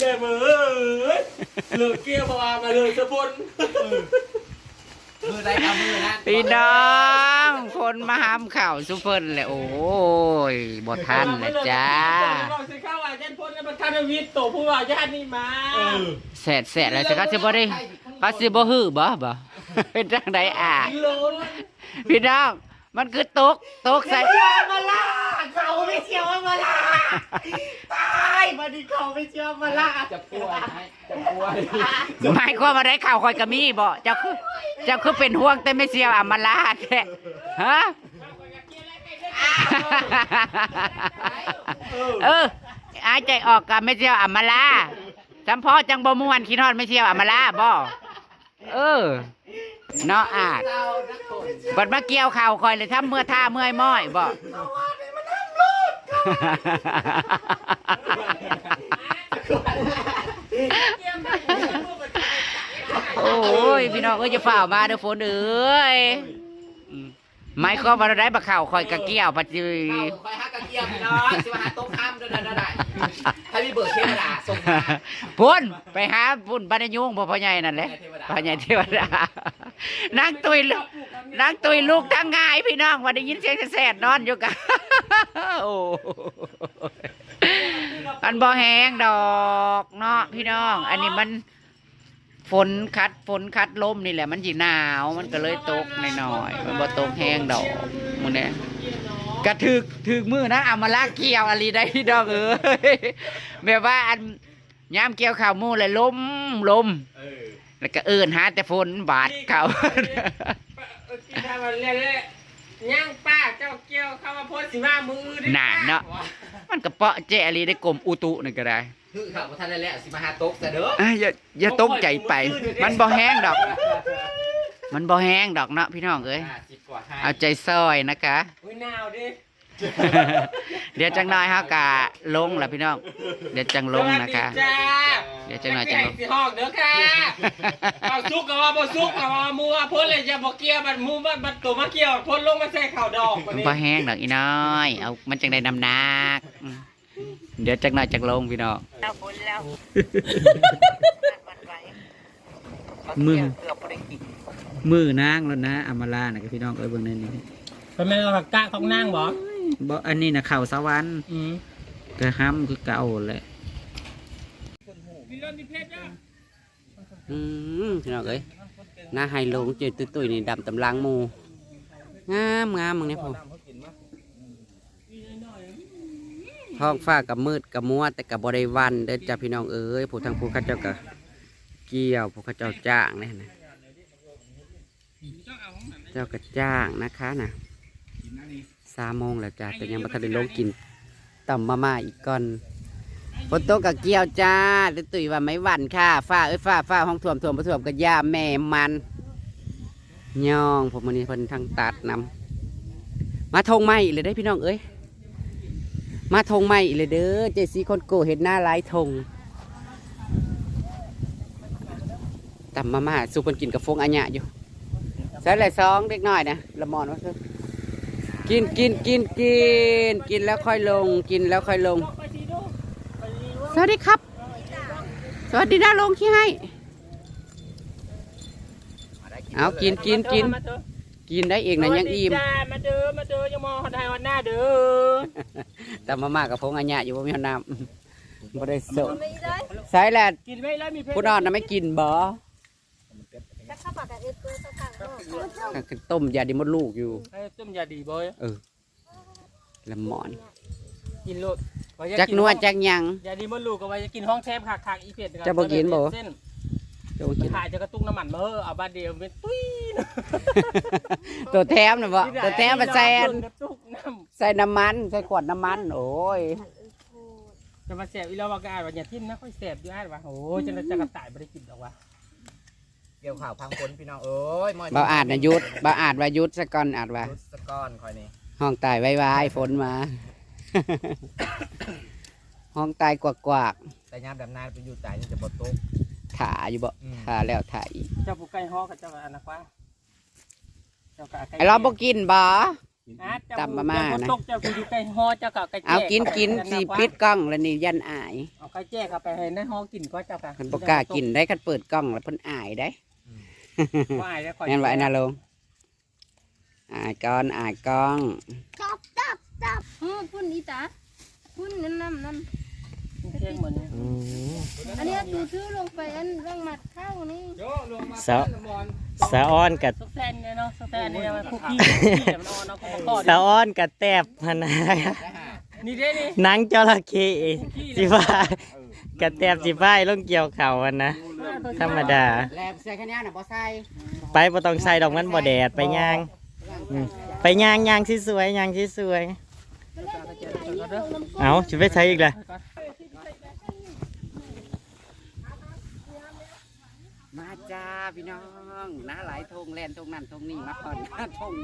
แม่มือเลือเกี่ยวมามาเลยสะพนมือใดกับมือนั้นพี่น้องฝนมาหามข่าวซุเปอร์เลยโอ้ยบ่ทันนะจ้าบอกสิเข้าอาจารย์พลมันคาราวิทย์โตผู้ว่าญาตินี่มาแสดแสดแล้วจะเขาสิบ่ได้เขาสิบ่ฮื้อบ่บ่เป็นจังไดอะพี่น้อง มันคือตกตกใส่มาล่าเขาไม่เชียวมาล่าตายมาดิเขาไม่เชียวมาล่าจะป่วยไหมจะป่วยหมายความว่าได้ข่าวคอยกะมีบ่เจ้าคือเจ้าคือเป็นห่วงแต่ไม่เสียวอามาลาแท้ฮะ เอออายใจออกกับไม่เชียวอามาลาจำพ่อจังบ่ม่วนคิดฮอดไม่เชียวอามาลาบ่เออ เนาะอาจบัดมาเกี่ยวข่าวคอยเลยทำเมื่อท่าเมื่อยม้อยบ่โอ้ยพี่น้องเอ้ยจะฝ่ามาเด้อฝนเอ้ยอืมหมายความาได้บักข่าวคอยกะเกี่ยวปัจจุบันคอยฮักกะเกียมพี่น้องสิมาหาต๊ะข้ามด้วยนะได้ให้มีเบิร์ดเทวดาส่งพุ่นไปหาพุ่นบรรยุงพ่อพ่อใหญ่นั่นแหละพ่อใหญ่เทวดา นางตุยลูกนางตุยลูกทั้งง่ายพี่น้องวันได้ยินเสียงแสดๆนอนอยู่กันโอ้มันบ่แห้งดอกเนาะพี่น้อง อันนี้มันฝนคัดฝนคัดลมนี่แหละ มันจีหนาวมันก็เลยตกหน่อยๆมันบ่ตกแห้งดอกมึงเนี่ยกระถึกถึกมือนะเอามาลากเกี่ยวอะไรได้พี่น้องเอ้ยแบบว่าอันยามเกี่ยวข่าวหมู่เลยลมลม แล้วก็เอินหาแต่ฝนบาดเขากินทำมาเรื่อยๆย่างป้าเจ้าเกี้ยวเข้ามาโพสสิว่ามือน่าเนาะมันก็เปาะเจอะไรได้กลมอุตุนี่ก็ได้คือข่าวท่านนั่นแหละสิมาหาโต๊ะแต่เด้ออะอย่าอย่าตกใจไป มันบ่แห้งดอก มันบ่แห้งดอกเนาะพี่น้องเอ้ยห้าสิบกว่าห้าเอาใจซอยนะคะ อุ้ยหนาวดิ เดี๋ยวจังน้อยเฮากะลงล่ะพี่น้อง เดี๋ยวจังลงนะคะ สวัสดีจ้าเดี๋ยวจังหน่อยจังลงสิห้องเด้อค่ะเอาซุกกับว่าบ่ซุกกับว่ามัวพ่นเลยจะบ่เกี่ยวบัดมูบัดบัดตัวมาเกี่ยวพ่นลงมาใส่ข้าวดอกบัดมันนี้บ่แห้งดอกอีน้อย เอามันจังได้นำหนักอืมเดี๋ยวจังน้อยจังลงพี่น้องมือมือนางแล้วนะอามาลานะพี่น้องเอ้ยเบิ่งในนี้ เป็นแม่เรากะของนางบ่ บ่อันนี้นะข่าวสวรรค์อืมก็ห้ำคือเก่าแหละมีเรื่องมีเพชรจ้ะอืมพี่น้องเอ้ยหน้าไฮโลงเจอตุ้ยๆนี่ดำตำลังหมูงามงามมึงเนี่ยพ่อท้องฟ้ากับมืดกับมัวแต่กับบริวันเด้อจ้าพี่น้องเอ้ยผู้ทางผู้เข้าเจ้ากับเกี่ยวผู้เข้าเจ้าจ้างเนี่ยนะเจ้าก็จ้างนะคะนะ สามโมงแล้วจ้าแต่ยังไม่ทันได้ลงกินต่ำมาม่าอีกก่อนฝนตกกับเกี่ยวจ้าตุ้ยๆว่าไม่หวั่นค่ะฟ้าเอ้ยฟ้าฟ้าห้องท่วมท่วมบ่ท่วมกับย่าแม่มันย่องผมวันนี้เพิ่นทางตัดนำมาทงไม้เลยได้อพี่น้องเอ้ยมาทงใหม่อีกเลยเด้อเจซีคนโกเห็นหน้าร้ายทงตำมาม่าสูบคนกินกับฟงอัญญะอยู่ใส่เลยซองเล็กน้อยนะละมอนว่าคือ กินกินกินกิน กินแล้วค่อยลง กินแล้วค่อยลงไปสิดูไปสิดูสวัสดีครับ สวัสดีนะลงขี้ให้ เอากินกินกินมาเถอะกินได้เองนะยังอิ่มสวัสดีจ้ามาเด้อมาเด้อยังมองคนไทยวันหน้าเด้อตำมาม่ากับฟงอัญญะอยู่บ่มีน้ำบ่ได้โสดใส่แหละกินไม่แล้วมีเพชรผู้นอนน่ะไม่กินบ่จะเข้าปากกับเอ็ดตัวสักครั้งก็ต้มยาดิมดลูกอยู่ไอ้ต้มยาดีบอยละหมอน กินโลดว่าอยาจักกินัวจักหยัง ยาดีมันลูกก็ว่าจะกินห้องแทบคักๆอีเพชรจะบ่กินบ่ เส้นเจ้ากิน ถ่ายจะกระตุ้งน้ำมันเมื่อเอาบาดเดียวเป็นตุ้ยตัวแถมนะบ่ตัวแถมมาแซนกระตุ้งน้ใส่น้ำมัน ใส่ขวดน้ำมัน โอ้ยำจะมาแสบอีเราบอกกันว่าอย่าทิ่มนะค่อยแสบอยู่อะว่าโอ้ยจะจะกระต่ายไม่ได้กินหรอกวะ เกี่ยวข่าวพังคนพี่น้องเอ้ยมเบาอาจนะยุดเบาอาจว่ายุดสะก่อนอาจว่ารุดสะก้อนคอยนี่ห้องตายไว้ไว้ฝนมา ห้องตายกวากกวากแต่ยามดำนานไปอยู่ใจนี่จะบดโต๊ะๆถ่าอยู่บ่อืมถ่าแล้วถ่าอีกเจ้าผู้ใกล้ห้องกับเจ้าอันนะควาเจ้ากะใกล้ไอ้เราบ่กินบ่กตำมาม่านะตกเจ้าคืออยู่ใกล้ฮอเจ้าก็ไก่แจ้เอากินกินสิปิดกล้องแล้วนี่ยันอายเอาไก่แจ้เข้าไปให้ในฮอกินก็เจ้าก็มันบ่กล้ากินได้คันเปิดกล้องแล้วเพิ่นอายได้ว่าได้ข่อย แม่นว่าไอ้นาลงอายก่อนอายกล้องจับจับจับอือพุ่นอีตาพุ่นนั่นนั่นนั่นเที่ยงเหมือนอืมอันนี้ดูซื้อลงไปอันร่างมัดข้าวนี่โยลงมาสาวสาวอ้อนกับสแตนเนี่ยเนาะสแตนเนี่ยมันคุกกี้คุกกี้มันนอนเนาะก็สาวอ้อนกับแตบพะนะนี่เด้นี่หนังจระเข้สิฟ้ากระแตบสิฟ้ายลงเกี่ยวเข่าอันนะ ธรรมดา แลบใส่ขะแนนน่ะบ่ใส่ไปบ่ต้องใส่ดอกมันบ่แดดไปย่างอืมไปย่างย่างสิสวยย่างสิสวยเอาสิไปใช้อีกเลยมาจ้าพี่น้องน้าหลายทงแลนทงนั่นทงนี่มาก่อนมาทง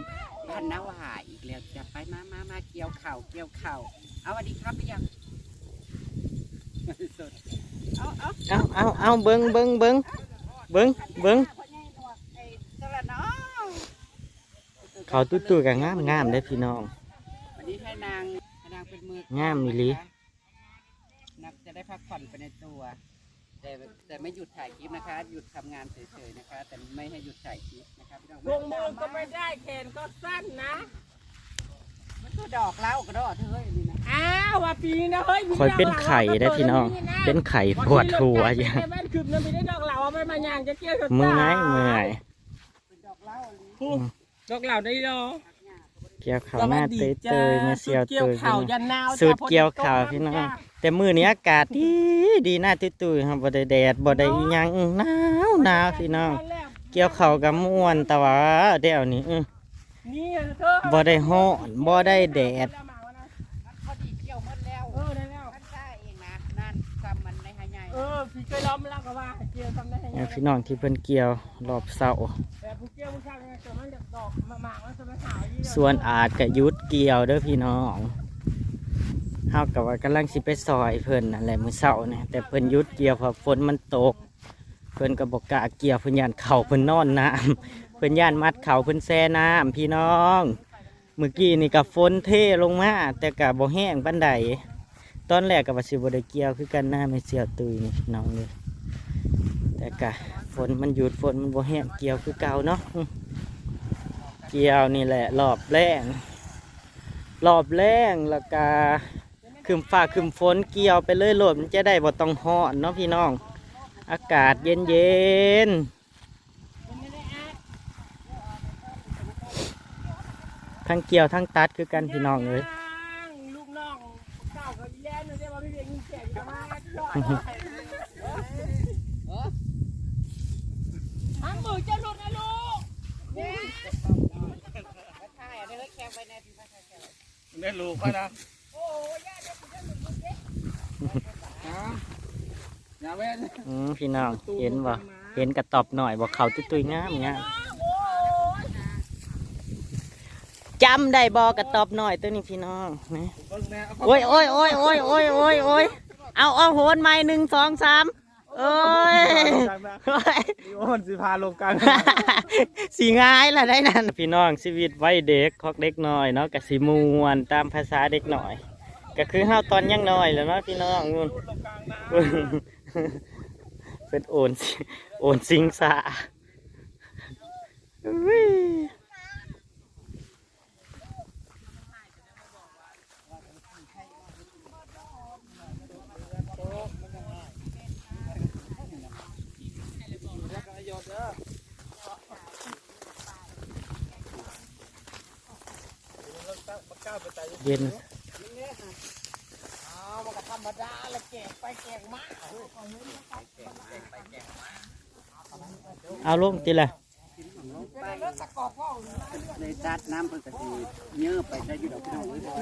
บ้านนาหวาอีกแล้วจะไปมามามาเกี่ยวเข่าวเกี่ยวเข่าวเอาสวัสดีครับพี่ยัง เอาเอาเอาเอาเอาเบิ้งเบิ้งเบิ้งเบิ้งเบิ้งสวัสดีน้องเขาตุ้ตุ้กับงามงามเด้อพี่น้องวันนี้ให้นางให้นางเป็นมืองามอีหลีนักจะได้พักผ่อนไปในตัว แต่แต่ไม่หยุดถ่ายคลิปนะคะ หยุดทำงานเฉยๆนะคะ แต่ไม่ให้หยุดถ่ายคลิปนะคะพี่น้องวงมือก็ไม่ได้แขนก็สั้นนะ ดอกเล้ากระดอกเธอเฮ้ยนี่นะอ้าวว่าปีนะเฮ้ยคอยเป็นไข่ได้พี่น้อง เป็นไข่ปวดหัวอย่างแม่นคืบนั้นไม่ได้ดอไปมาย่างเมื่อยเมื่อยดอกเล้าอะไรดอกเหลาได้ดอกเกี่ยวเข่าหน้าเตยเตยมาเสียวเกี่เตยวยข่าวยันนาวสูตรเกี่ยวข่าวพี่น้องแต่มือนี้อากาศดีดีหน้าตุ้ตุ้ยครับบ่ได้แดดบ่ได้ยังหนาวหนาวพี่น้องเกี่ยวเข่าวกับม่วนแต่ว่าเดี๋ยวนี้ นี่เธอบ่ได้ฮ้อนบ่ได้แดดพอดีเกี่ยวหมดแล้วเออได้แล้ว ท่านได้เองนะ นั่นซ้ำมันในหายใหญ่เออพี่เคยล้อมแล้วก็ว่าเกี่ยวทำได้ยังไงเนี่ยพี่น้องที่เพิ่นเกี่ยวรอบเสาแต่ผู้เกี่ยวผู้ชายเนี่ยแต่มันจะดอกมาหมากมันจะมาขาวยี่ส่วนอาจก็หยุดเกี่ยวเด้อพี่น้องเฮากับว่ากำลังสิไปซอยเพิ่นนั่นแหละมื้อเช้านี่แต่เพิ่นหยุดเกี่ยวเพราะฝนมันตก เพิ่นก็บ่กล้าเกี่ยวเพิ่นยานเข่าเพิ่นนอนน้ำเพิ่นยานมัดเข่าเพิ่นแช่น้ำพี่น้อง เมื่อกี้นี่ก็ฝนเทลงมาแต่ก็บ่แห้งปานใดตอนแรกก็ว่าสิบ่ได้เกี่ยวคือกันหน้าไม่เสียตุยนี่พี่น้องเลยแต่ก็ฝนมันหยุดฝนมันบ่แห้งเกี่ยวคือเก่าเนาะเกี่ยวนี่แหละรอบแรงรอบแรงแล้วก็คืมฟ้าคืมฝนเกี่ยวไปเลยโหลดมันจะได้บ่ต้องฮ้อนเนาะพี่น้อง อากาศเย็นเย็นๆทั้งเกี่ยวทั้งตัดคือกันพี่น้องเลยลูกน้องเก้ากับแย่นี่ได้ว่าพี่เรียนยิงแก่อยู่มาทั้งมือจะหลุดนะลูกใช่เด้อแคมไปในที่ได้ลูกก็นะ อย่าเว้นอืมพี่น้องเห็นบ่เห็นกระตอบหน่อยบอกเขาตุ้ยๆงามงามจำได้บอกกระตอบหน่อยตัวนี้พี่น้องนะโอ้ยโอ้ยโอ้ยโอ้ยโอ้ยโอ้ยโอ้ยเอาเอาโหนไม้หนึ่งสองสามโอ้ยโอ้ยโอ้ยสิพาลงกันสีง่ายละได้นั่นพี่น้องชีวิตวัยเด็กของเด็กน้อยเนาะกับสีมวนตามภาษาเด็กน้อย ก็คือเฮาตอนยังน้อยแหล้วเนาะพี่น้องนู่น เป็นโอนโอนสิงสาอุ้ย เย็นธรรมดาละแกงไปแกงมาเอาลงติละเลยตัดน้ำเพิ่นก็สิเยอะไปได้อยู่ดอกพี่น้องเอ้ยบ่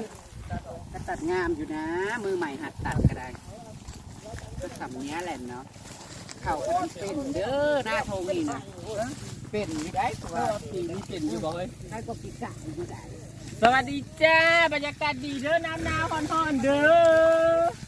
ก็ตัดงามอยู่นะ มือใหม่หัดตัดก็ได้ก็ทำเนี้ยแหละเนาะเข่าก็สิเป็นเด้อหน้าโทงนี่นะเป็นไม่ได้ตัวปีนี้เป็นอยู่บอกเลยได้ก็กินกะอยู่ได้ สวัสดีจ้าบรรยากาศดีเด้อน้ำหนาวฮอนๆเด้อ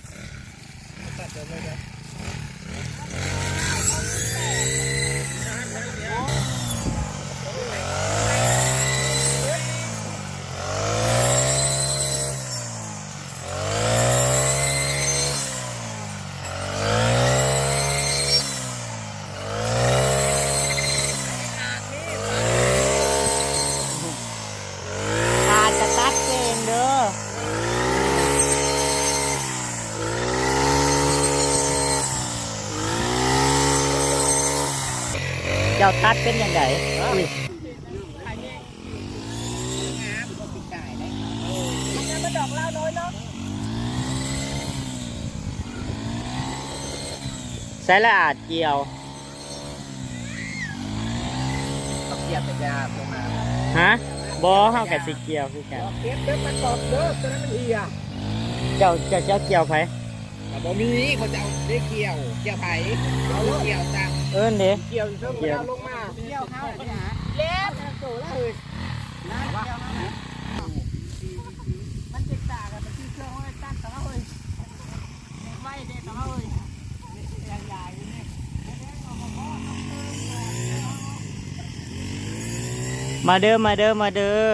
เจ้าตัดเป็นยังไงอุ้ยใส่ละอาดเกี่ยวต้องเกียบแต่ยาพวกมาฮะบอเฮากับสิเกี่ยวคือกันเก็บเด็กมันตอบเด้อตอนนั้นมันเหี่ยเจ้าเจ้าเจ้าเกี่ยวไผ แต่บ่มีเขาจะเอาได้เกี่ยว เกี่ยวไผ่เอาเกี่ยวตังเอิ้นเด้เกี่ยวอยู่เพิ่มเอาลงมาเลี้ยวข้าไปหาเล็บโตแล้วเลยนะเลี้ยวนะมันติดตากันไปที่เครื่องไว้ตั้งแต่ละเฮ้ยไว้เด็ดแต่ละเฮ้ยใหญ่ๆอยู่นี่มาเด้อมาเด้อมาเด้อ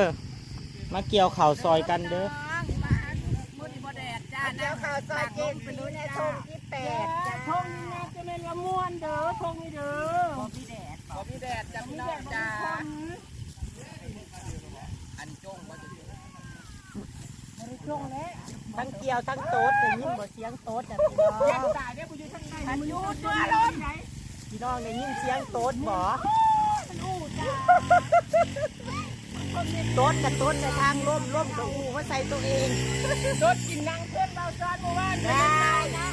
มาเกี่ยวข่าวซอยกันเด้อ ซอยเจ็ดไปดูในทงที่แปดจ้าทงนี่นะจะเป็นละม่วนเด้อทงนี่เด้อบ่มีแดดขอพี่แดดจับพี่น้องจ้าอันจงว่าจะทั้งเกี่ยวทั้งโต๊ดได้ยินบ่เสียงโต๊ดอ่พี่น้องตายได้กูอยู่ทางไหนมันอยู่ตัวรถไหนพี่น้องได้ยินเสียงโต๊ดบ่อู้จ้าโต๊ดกับโต๊ดในทางร่มร่มกับอูมาใส่ตัวเองรถกินนังเพื่อน เราซ้อนเมื่อวานได้นะ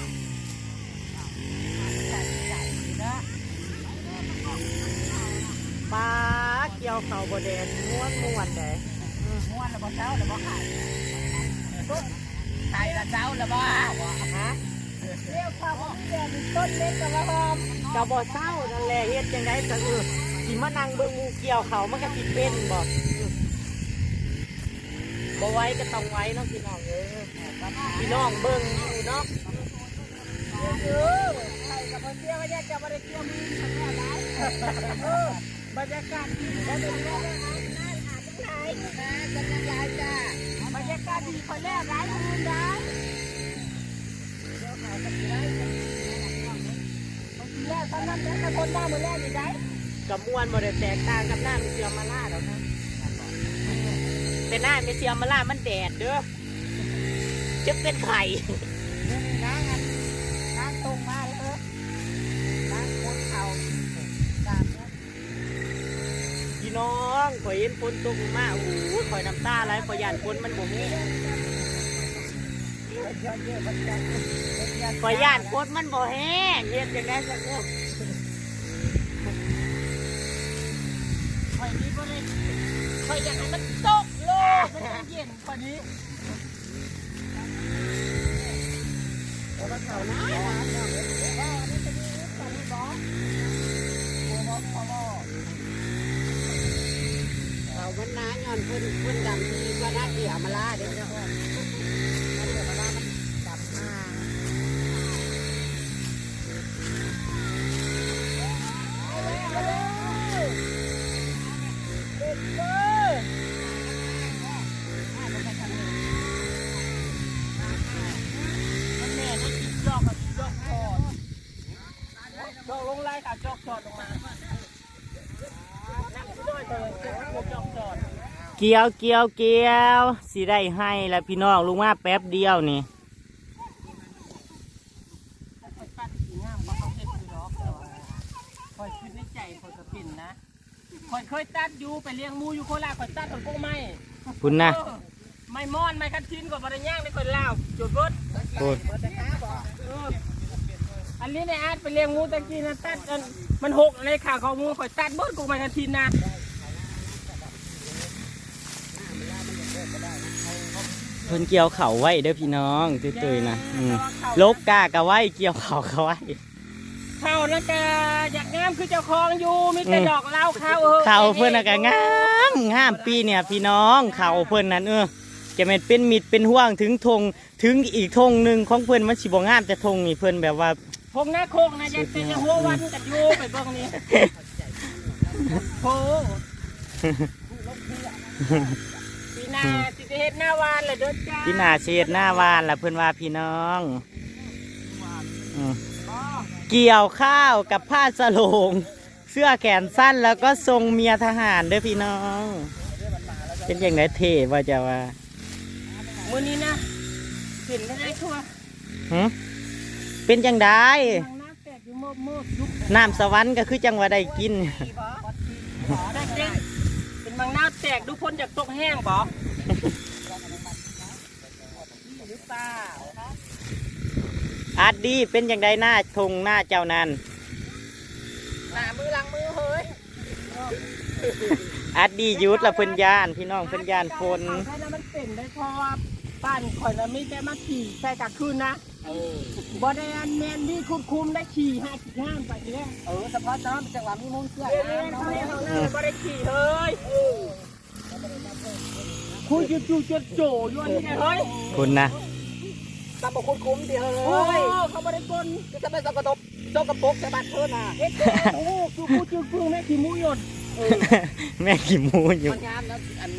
ปลาเกี่ยวเข่าบ่แดนม้วนม้วนเด้ม่วนแล้วบ่เช้าแล้วบ่ขายขายละเช้าแล้วบ่ฮะเรียกข่าวว่ามีแดดต้นเล็กกับละหอมก็บ่เศร้านั่นแหละเฮ็ดจังได๋ก็เออสิมานั่งเบิ่งหมู่เกี่ยวเขามันก็สิเป็นบ่อืมบ่ไว้ก็ต้องไว้เนาะพี่น้องเออ พี่น้องเบิ่งอยู่เนาะเออใครกับเที่ยวว่าจะบ่ได้เที่ยวมีคนแล้วได้เออบรรยากาศดีบ่ได้แล้วนะนั่นอาจจะหายนะกันยังหลายจ้าบรรยากาศดีคนแล้วหลายมื้อได้เดี๋ยวเขาจะได้แล้วตอนนั้นเป็นคนได้มื้อแรกนี่ได้กับมวนบ่ได้แตกต่างกับหน้ามีเสียมาล่าดอกนะแต่หน้ามีเสียมาล่ามันแดดเด้อ จะเป็นไข่นี่นะงั้นน้ำตรงมาเลยเออน้ำคนเขาตามนะพี่น้องข่อยเห็นฝนตกลงมาโอ้โหข่อยน้ำตาไหลข่อยหยานฝนมันบ่มีข่อยหยานฝนมันบ่แห้งเฮ็ดจังได๋สักเด้อคอยนี้ก็เลยคอยอยากให้มันตกโลกมันเย็นกว่านี้ เขาวันน้าย้อนเพิ่นเพิ่นดำดีกว่าน่าเกี่ยมาล่าเด้อเจ้ามันเดี๋ยวมาล่ามันดำมา มันแน่นี่จิบจอกกับจิบจอกคอดจอกลงไล่ค่ะจอกจอดลงมานั่งด้วยเถอะจอกจอด เกี่ยวเกี่ยวเกี่ยวสิได้ให้แล้วพี่น้องลุงมาแป๊บเดียวนี่คอยปั้นสีงามบ่เขาเฮ็ดคือดอกแต่ว่าคอยคิดในใจคอยก็ปิ่นนะคอยเคยตัดอยู่ไปเลี้ยงหมูอยู่โคราชคอยตัดต้นกงไม้คุณนะเออไม่มอนไม่คันชิ้นกว่าบริย่างได้คนลาวจุดเบิดพูดเอออันนี้ในอาร์ตไปเลี้ยงหมูตะกี้นะตัดอันมันหกในขาของหมูคอยตัดเบิดกูไม่คันชิ้นนะ เพิ่นเกี่ยวเข่าไว้เด้อพี่น้องตุ้ยๆนะอืมลกกากะไว้เกี่ยวเข่าก็ไว้ เข้านะกะอยากงามคือเจ้าของอยู่มีแต่ดอกเหล้าเข้าเออเข่าเพิ่นน่ะก็งามงามปีเนี่ยพี่น้องเข่าเพิ่นนั่นเออจะเป็นเป็นมิดเป็นห่วงถึงธงถึงอีกธงหนึ่งของเพิ่นมันสิบ่งามแต่ธงนี่เพิ่นแบบว่า พงหน้าโคกนะอยากเป็นหัววันกันอยู่ไปเบิ่งนี่โอ้ปีหน้า สิได้เฮ็ดหน้าวานเลยเด้อจ้าพี่นาเสียดหน้าวานล่ะเพิ่นว่าพี่น้องอืมเกี่ยวข้าวกับผ้าสโลง เสื้อแขนสั้นแล้วก็ทรงเมียทหารเด้อพี่น้อง เป็นอย่างไรเท่ว่าจะว่ามื้อนี้นะเห็นได้ทั่วหึเป็นจังไดทางน้ำแตกอยู่โมดโมดยุบน้ำสวรรค์ก็คือจังหวะได้กิน ได้เด้เป็นบางหน้าแตกดูพ้นจากตกแห้งบ่ หรือเปล่าอาร์ดดีเป็นอย่างใดหน้าทงหน้าเจ้านั้นหน้ามือหลังมือเฮ้ยอาร์ดดีหยุดละเพิ่นยานพี่น้องเพิ่นยานฝนแค่นั้นมันเป็นได้เพราะว่าบ้านข่อยน่ะมีแต่มาขี่ใส่กลางคืนนะบ่ได้อันแมนนี่คุมคุมได้ขี่ห้าสิบห้าไปเนี่ยเออเฉพาะน้ำจังหวะมีมุ้งเสื้อเรียนเรียนเขาเรียนเขาหน้าบ่ได้ขี่เฮ้ย คุยจู่ๆจดโจอยู่อันนี้นะเฮ้ยคุณนะตำบกคุ้มคุ้มดิเฮ้โอ้ยยเขาบ่ได้กลนก็จะเป็นสกปรกโจกกระปกใส่บ้านเธอน่ะเฮ็ดเด้โอ้คือผู้จื้อพึ่งแม่ขี่หมูหยดแม่ขี่หมูอยู่มันงามนะอัน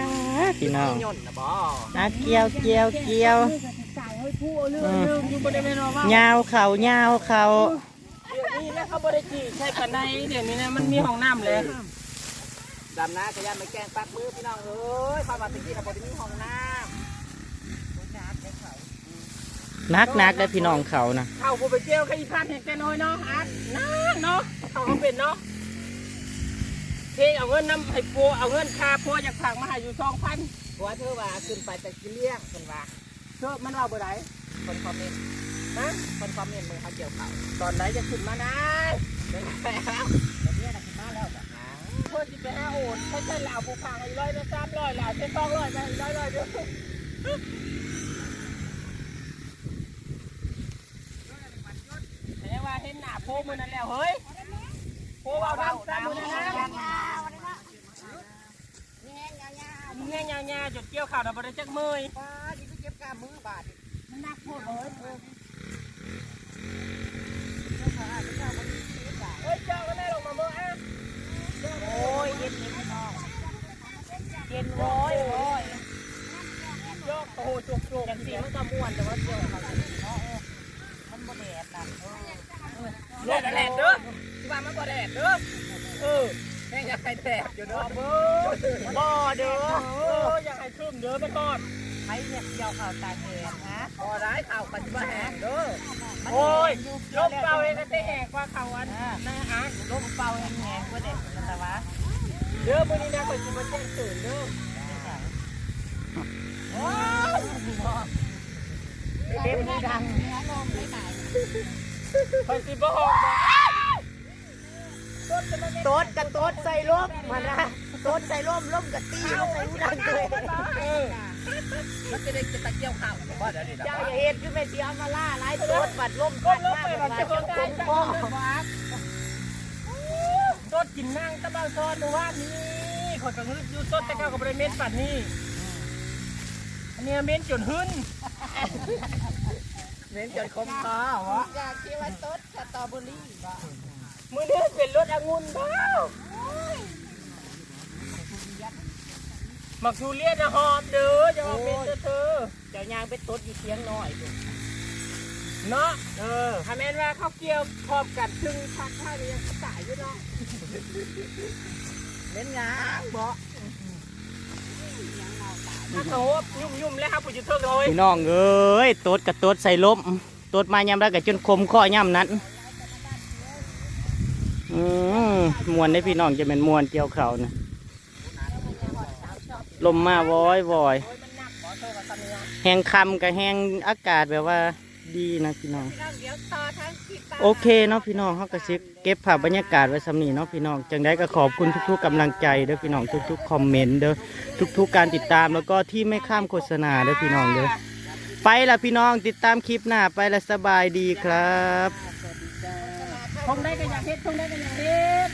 พี่น้องยนต์นะบ่อาเกี่ยวเกี่ยวเกี่ยวจ่ายให้ผู้เอาเรื่องเรื่องอยู่บ่ได้แม่นว่ายาวเขายาวเขาเดี๋ยวนี้แล้วเขาบ่ได้ขี่ใช่ปานใดเดี๋ยวนี้นะมันมีห้องน้ำเลย ดำน้ำขยันมาแกงปักมือพี่น้องเอ้ยความาตะกี้นะบ่ได้มีห้องน้ำนักนักได้พี่น้องเขานะเข้าผู้ไปเจียวก็อีพาเห็นแต่น้อยเนาะอัดนั่นเนาะเขาเขาเป็นเนาะเฮ้เอาเงินน้ำให้ปัวเอาเงินคาปัวจากผักมาให้อยู่สองพันหัวเธอว่าขึ้นไปแต่กินเลี้ยงคนว่าเชื่อมันเราบ่ได้คนคอมเมนต์นะคนคอมเมนต์มือเขาเกี่ยวเขาตอนไหนจะขึ้นมานะเดี๋ยวนี้นะขึ้นมาแล้วจ้ะ เพื่ อที่ไปหาโอนไม่ใช่ลาวผู้พังอีร้อยนะสามร้อยลาวเส้นสองร้อยไปอีร้อยร้อยเดียวแต่ว่าเห็นหน้าโพมือนั่นแล้วเฮ้ยโพเบาดำตามมือนั่นนะนี่แง่ยาๆจุดเกี่ยวข่าวเราบริจักมือป้าที่ก็เก็บก้ามือบาดมันนักโพดเลยเฮ้ยเจ้าก็ได้ลงมาเมื่ออะ ยเย็นนี่พี่น้องเย็นร้อยร้อยโยกโอ้โหจุกจุกจังสีมันก็ม่วนแต่ว่าเกี่ยวขาเนาะเออมันบ่แดดนะแดดแดดเด้อที่ว่ามันบ่แดดเด้อเออแม่อยากให้แดดอยู่เนาะเบ้อบ่เด้ออยากให้คืมเด้อไปก่อนใครเนี่ยเกี่ยวข่าวตากแดดฮะพอได้ข่าวกันว่าแหงเด้อ โอ้ยลมเป่าเองก็จะแหกกว่าเขาอันนะฮะลมเป่าแหงแหงกว่าเด็กมันแต่ว่าเด้อมื้อนี้นะข่อยสิบ่แจ้งตื่นเด้อเต็มมือดังข่อยสิบ่ฮอกบ่โต๊ดกับโต๊ดใส่ร่มมันนะโต๊ดใส่ร่มร่มกับตีร่มใส่หูดังเลยเออ มันจะได้จะตะเกียวข่าวว่าเดี๋ยวนี้เจ้าอย่าเฮ็ดคือแม่เสียมาล่าหลายโต๊ดบัดร่มก้พัมดลงมาไปแบบว่าว่าจะจะบ่กได้ลมจังคอเลยบ่อักสดกินนั่งตะเบาซอนดูว่านี่ข่อยก็นึกอยู่สดแต่ก็บ่ได้เม็ดปัดนี้อันนี้เม็ดจนหึ้นเน้นจนคมคอวะอยากคิดว่าโต๊ดสตรอเบอรี่บ่มือนี้เป็นรถองุ่นเปล่า หมักทุเรียนนะหอมเด้อจะว่าเป็นเด้อเธอเจ้ายางเป็นโต๊ดอยู่เทียงน้อยดูเนาะเออถ้าแม่นว่าเขาเกี่ยวพร้อมกันถึงพักท่านี้ยังตายอยู่เนาะเน้นงางบ่ถ้าเขายุ่มยุ่มๆแล้วครับผู้จุดเทิงเลยพี่น้องเอ้ยโตดกับโตดใส่ลมโตดมายำได้กับจนคมข้อย่ำนั้นอืมมวนได้พี่น้องจะเป็นมวนเกี่ยวเขานะ ลมมาวอยวอยแหงคำกับแหงอากาศแบบว่าดีนะพี่น้อง โอเคเนาะพี่น้องเขาก็สิเก็บภาพบรรยากาศไว้สำนีเนาะพี่น้อง จังได้ก็ขอบคุณทุก ๆกำลังใจเด้อพี่น้องทุกๆคอมเมนต์เด้อทุก ๆ การติดตามแล้วก็ที่ไม่ข้ามโฆษณาเด้อพี่น้องเด้อไปละพี่น้องติดตามคลิปหน้าไปละสบายดีครับคงได้กันอย่างเฮ็ดคงได้กันอย่างเฮ็ด